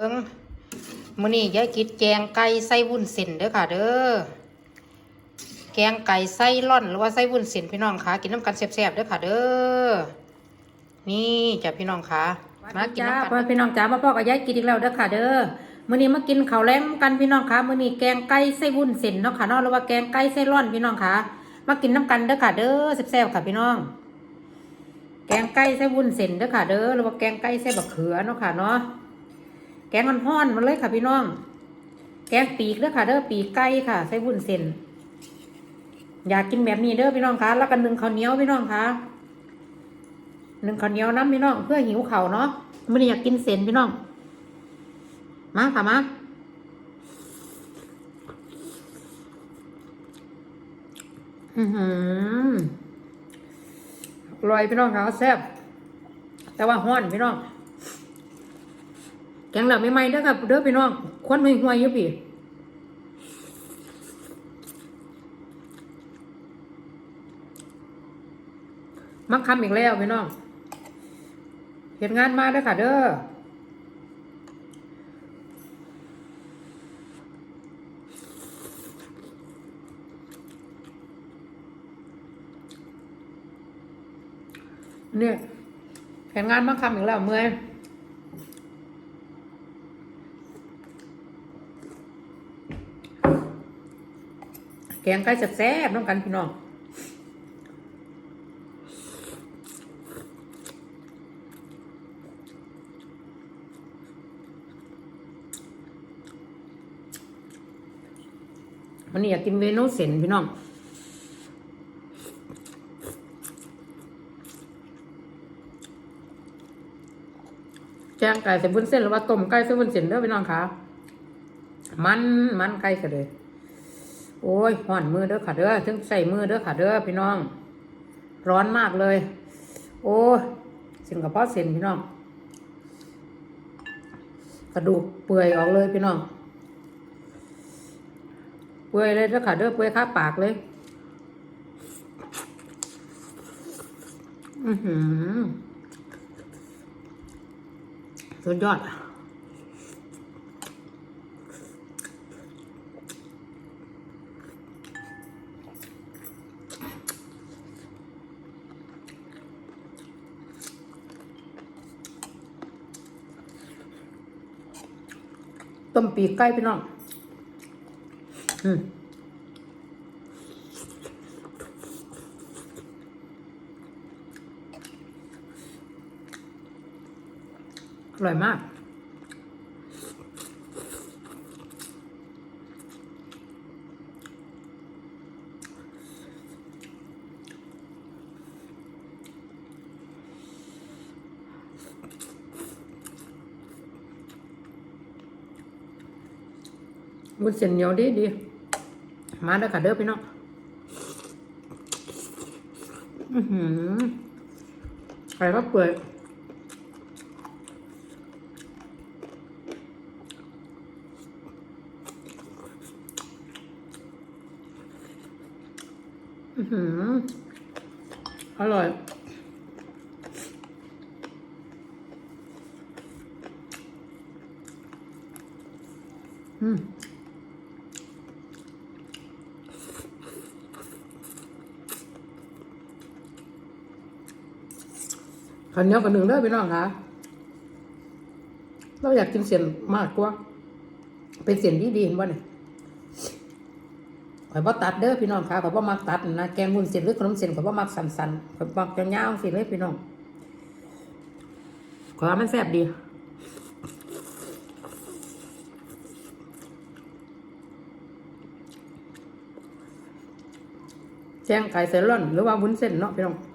เบิ่งมื้อนี้ยายกิดแกงไก่ใส่วุ้นเส้นเด้อค่ะ เด้อ แกงไก่ใส่ร่อนหรือว่าใส่วุ้นเส้นพี่น้องคะกินน้ำกันแซ่บๆเด้อค่ะ เด้อ นี่จ้ะพี่น้องคะมากินน้ำกันพ่อพี่น้องจ๋ามาพ่อกับยายกินอีกแล้วเด้อค่ะ เด้อมื้อนี้มากินข้าวแล้งกันพี่น้องคะมื้อนี้แกงไก่ใส่วุ้นเส้นเนาะค่ะเนาะหรือว่าแกงไก่ใส่ร่อนพี่น้องคะมากินน้ำกันเด้อค่ะ เด้อแซ่บๆค่ะพี่น้อง แกงไก่ใส่วุ้นเส้นเด้อค่ะ เด้อหรือว่าแกงไก่ใส่บักเขือเนาะค่ะเนาะ แกงห้อนๆมาเลยค่ะพี่น้อง แกงปีกเด้อค่ะเด้อปีกไก่ค่ะ ใส่วุ้นเส้นอยากกินแบบนี้เด้อพี่น้องคะแล้วกันหนึ่งข้าวเหนียวพี่น้องคะหนึ่งข้าวเหนียวน้ำพี่น้อง เพื่อหิวเข่าเนาะไม่ได้อยากกินเส้นพี่น้อง มาค่ะมาอือหือร่อยพี่น้องคะแซ่บแต่ว่าห้อนพี่น้อง แกงเหลือไม่ไหมเด้อครับเด้อพี่น้องควันไม่ห่วยอยู่พี่มักคำอีกแล้วพี่น้องเห็นงานมาด้อค่ะเด้อเนี่ยเห็นงานมักคำอีกแล้วเมื่อย แกงไก่แซ่บๆน้องกันพี่น้องวันนี้อยากกินเมนูเส้นพี่น้องแกงไก่ใส่บุ้นเส้นหรือว่าต้มไก่ใส่บุ้นเส้นเด้อพี่น้องคะมันมันไก่กันเลย โอ้ยห่อนมือเด้อค่ะเด้อถึงใส่มือเด้อค่ะเด้อพี่น้อง ร้อนมากเลย โอ้ยเส้นกระเพาะเส้นพี่น้อง กระดูกเปื่อยออกเลยพี่น้อง เปื่อยเลยเด้อค่ะเด้อเปื่อยข้าปากเลย อือหือสุดยอด ต้มปีกไก่พี่น้อง อืมอร่อยมาก บุญเส้นเหนียวดีดีมาเด้อค่ะเด้อพี่น้องอือหือไข่ก็เปื่อยอือหืออร่อยอืม ข้าวเนี้ยกับหนึ่งเด้อพี่น้องคะเราอยากกินเสียนมากกว่า เป็นเสียนดีดีเห็นบ่เนี่ยข่อยบ่ตัดเด้อพี่น้องค่ะข่อยบ่มักตัดนะแกงมุนเส้นหรือขนมเส้นข่อยบ่มักสันๆข่อยมักยาวๆสิเลยพี่น้องข่อยว่ามันแซ่บดีแจ้งไก่เซลอนหรือว่าวุ้นเส้นเนาะพี่น้อง อื้อหือ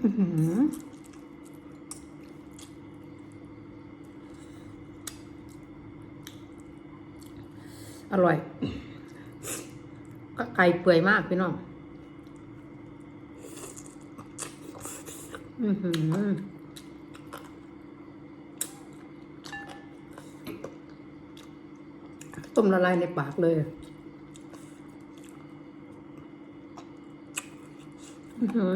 อร่อย ก็ไก่เปื่อยมากพี่น้อง อือหือต้มละลายในปากเลย อือหือ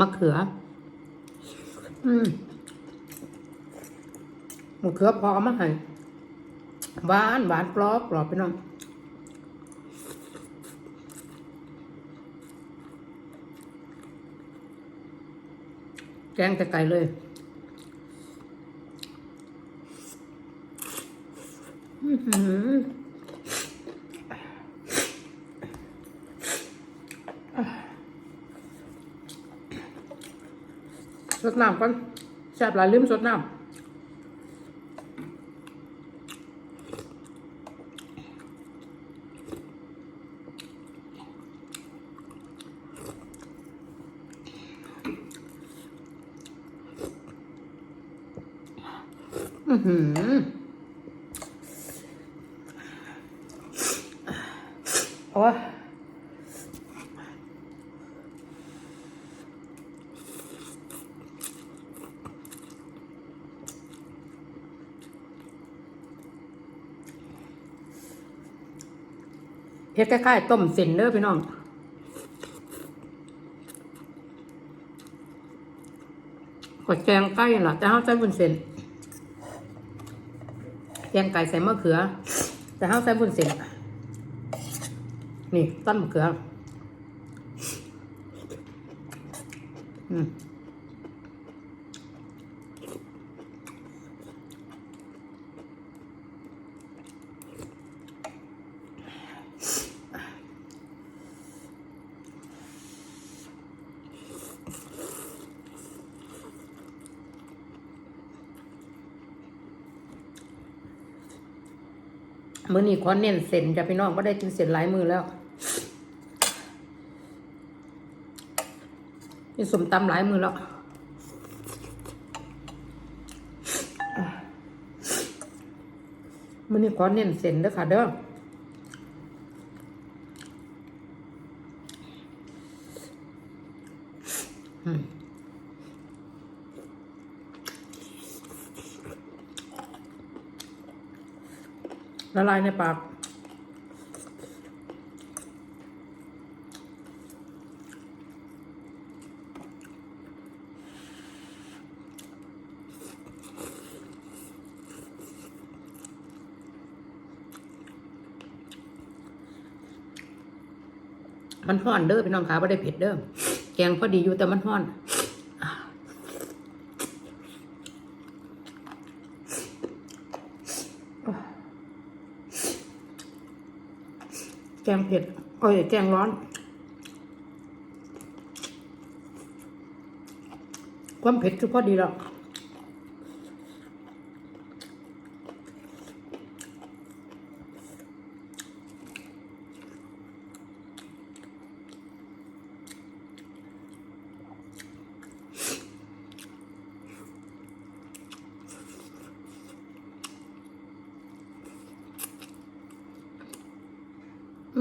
มะเขือ อืมมะเขือพอเอามาให้หวานหวานกรอบกรอบพี่น้องแกงแต่ไก่เลย อือหือ สดน้ำก่อนแซ่บหลายลืมสดน้ำอือหือ เฮ็ดคล้ายๆต้มเส้นเด้อพี่น้องกดแกงไก่ล่ะแต่เขาใส่บุญเส้นแกงไก่ใส่มะเขือ แต่ห้าใส่บุญเส้นนี่ต้นมะเขือ อืม มื้อนี้ขอเน้นเส้นจ้ะพี่น้องก็ได้กินเส้นหลายมือแล้วนี่สมตำหลายมือแล้วมื้อนี้ขอเน้นเส้นเด้อค่ะเด้อ ละลายในปาก มันห้อนเด้อพี่น้องขาไม่ได้เผ็ดเด้อแกงพอดีอยู่แต่มันห้อน แกงเผ็ดเอ้ยแกงร้อน ความเผ็ดคือพอดีแล้ว เป็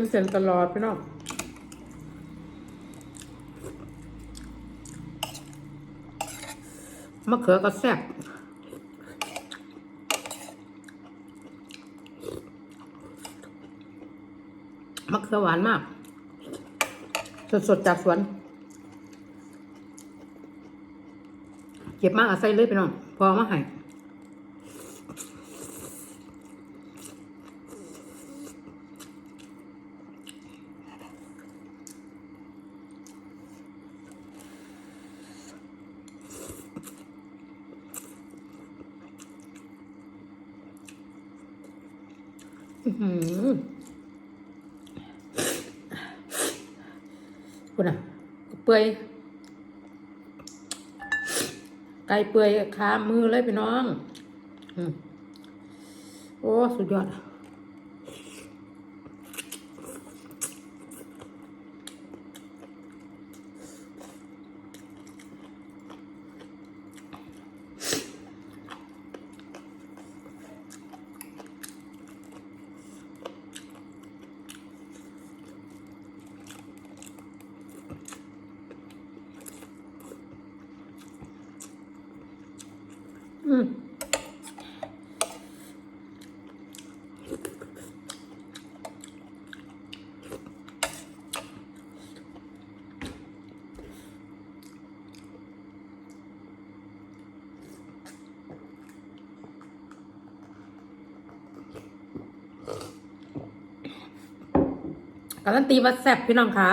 นเส้นตลอดพี่น้องมะเขือก็แซ่บมะเขือหวานมาก สดๆจากสวน ก็บมาเอาใส่เลยพี่น้อง พอมาให้หือคุณอะเปื่อย ก่เปื่อยคามือเลยพี่น้อง โอ้ สุดยอด อืม การันตีว่าแซ่บพี่น้องคะ